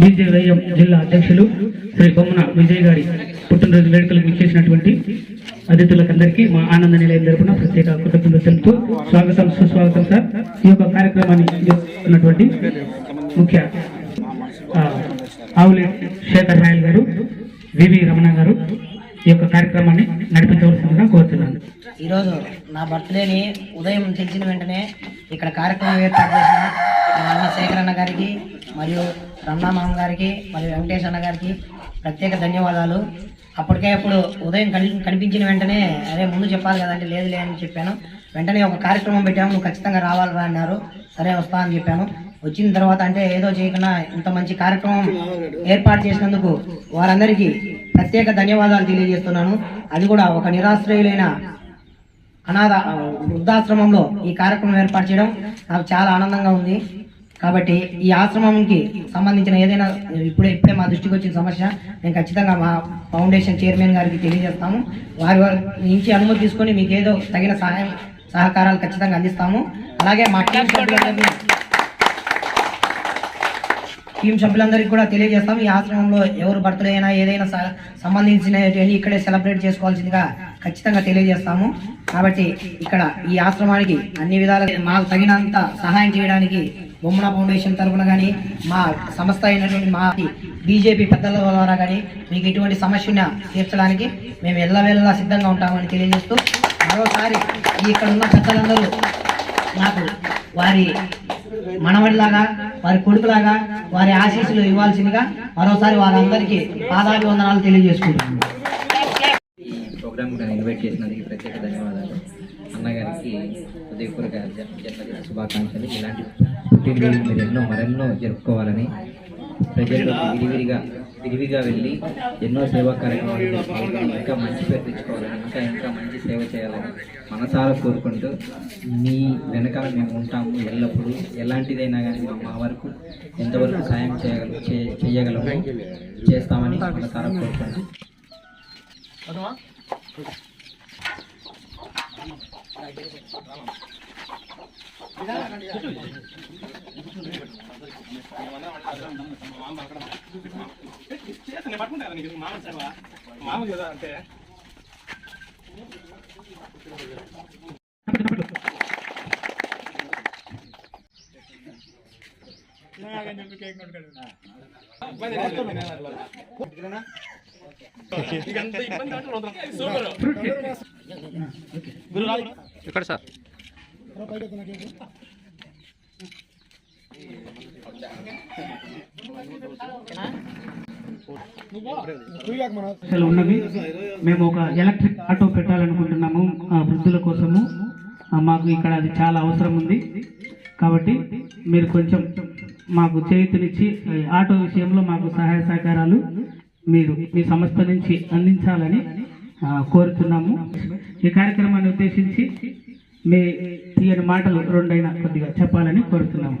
BJYM జిల్లా అధ్యక్షులు శ్రీ బొమ్మన విజయ్ గారి పుట్టినరోజు వేడుకలకు ఇచ్చేసినటువంటి అతిథులకందరికీ మా ఆనంద నిలయం తరపున ప్రత్యేక కృతజ్ఞతలు తెలుపుతూ స్వాగతం సుస్వాగతం సార్. ఈ యొక్క కార్యక్రమాన్ని చేస్తున్నటువంటి ముఖ్య ఆవులే శేఖర్ రాయల్ గారు వివి రమణ గారు ఈ యొక్క కార్యక్రమాన్ని నడిపించవలసిందిగా కోరుతున్నాను. ఈరోజు నా బర్త్డేని ఉదయం తెలిసిన వెంటనే ఇక్కడ కార్యక్రమం ఏర్పాటు చేసిన మా అన్న శేఖర్ అన్న గారికి మరియు రమణ మామ గారికి మరియు వెంకటేష్ అన్న గారికి ప్రత్యేక ధన్యవాదాలు. అప్పటికే అప్పుడు ఉదయం కనిపించిన వెంటనే అదే ముందు చెప్పాలి కదంటే లేదు లేదని చెప్పాను. వెంటనే ఒక కార్యక్రమం పెట్టాము నువ్వు ఖచ్చితంగా రావాలిరా అన్నారు. సరే వస్తా అని చెప్పాను. వచ్చిన తర్వాత అంటే ఏదో చేయకుండా ఇంత మంచి కార్యక్రమం ఏర్పాటు చేసినందుకు వారందరికీ ప్రత్యేక ధన్యవాదాలు తెలియజేస్తున్నాను. అది కూడా ఒక నిరాశ్రయులైన అనాథ వృద్ధాశ్రమంలో ఈ కార్యక్రమం ఏర్పాటు చేయడం నాకు చాలా ఆనందంగా ఉంది. కాబట్టి ఈ ఆశ్రమంకి సంబంధించిన ఏదైనా ఇప్పుడే ఇప్పుడే మా దృష్టికి వచ్చిన సమస్య నేను ఖచ్చితంగా మా ఫౌండేషన్ చైర్మన్ గారికి తెలియజేస్తాము. వారి వారి నుంచి అనుమతి తీసుకొని మీకు ఏదో తగిన సహాయం సహకారాలు ఖచ్చితంగా అందిస్తాము. అలాగే మా టీం సభ్యులందరినీ టీం సభ్యులందరికీ కూడా తెలియజేస్తాం ఈ ఆశ్రమంలో ఎవరు బర్త్డే అయినా ఏదైనా స- ఇక్కడే సెలబ్రేట్ చేసుకోవాల్సిందిగా ఖచ్చితంగా తెలియజేస్తాము. కాబట్టి ఇక్కడ ఈ ఆశ్రమానికి అన్ని విధాలుగా మాకు తగినంత సహాయం చేయడానికి బొమ్మన ఫౌండేషన్ తరఫున కానీ మా సంస్థ అయినటువంటి మా బీజేపీ పెద్దల ద్వారా కానీ మీకు ఎటువంటి సమస్యను తీర్చడానికి మేము ఎల్లవేళలా సిద్ధంగా ఉంటామని తెలియజేస్తూ మరోసారి ఇక్కడ ఉన్న పెద్దలందరూ నాకు వారి మనవడిలాగా వారి కొడుకులాగా వారి ఆశీస్సులు ఇవ్వాల్సిందిగా మరోసారి వారందరికీ పాదాభివందనాలు తెలియజేసుకుంటున్నాను. ప్రోగ్రామ్ కూడా ఇన్వైట్ చేసినందుకు ప్రత్యేక ధన్యవాదాలు. అన్నగారికి హృదయపూర్వక జన్మదిన శుభాకాంక్షలు. ఇలాంటి పుట్టినరోజు మీరు ఎన్నో మరెన్నో జరుపుకోవాలని ప్రజల్లో విరివిరిగా విరివిగా వెళ్ళి ఎన్నో సేవా కార్యక్రమాలు పాల్గొని ఇంకా మంచి పేరు తెచ్చుకోవాలని ఇంకా ఇంకా మంచి సేవ చేయాలని మనసారా కోరుకుంటూ మీ వెనకాల మేము ఉంటాము ఎల్లప్పుడూ. ఎలాంటిదైనా కానీ మా వరకు ఎంతవరకు సాయం చేయగల చేయగలము చేస్తామని మనసారా కోరుకుంటున్నాం ఇక్కడ సార్ అసలు ఉన్నవి మేము ఒక ఎలక్ట్రిక్ ఆటో పెట్టాలనుకుంటున్నాము వృద్ధుల కోసము. మాకు ఇక్కడ అది చాలా అవసరం ఉంది. కాబట్టి మీరు కొంచెం మాకు చేతునిచ్చి ఆటో విషయంలో మాకు సహాయ సహకారాలు మీరు మీ సంస్థ నుంచి అందించాలని కోరుతున్నాము. ఈ కార్యక్రమాన్ని ఉద్దేశించి మీ తీయని మాటలు రెండైనా కొద్దిగా చెప్పాలని కోరుతున్నాము.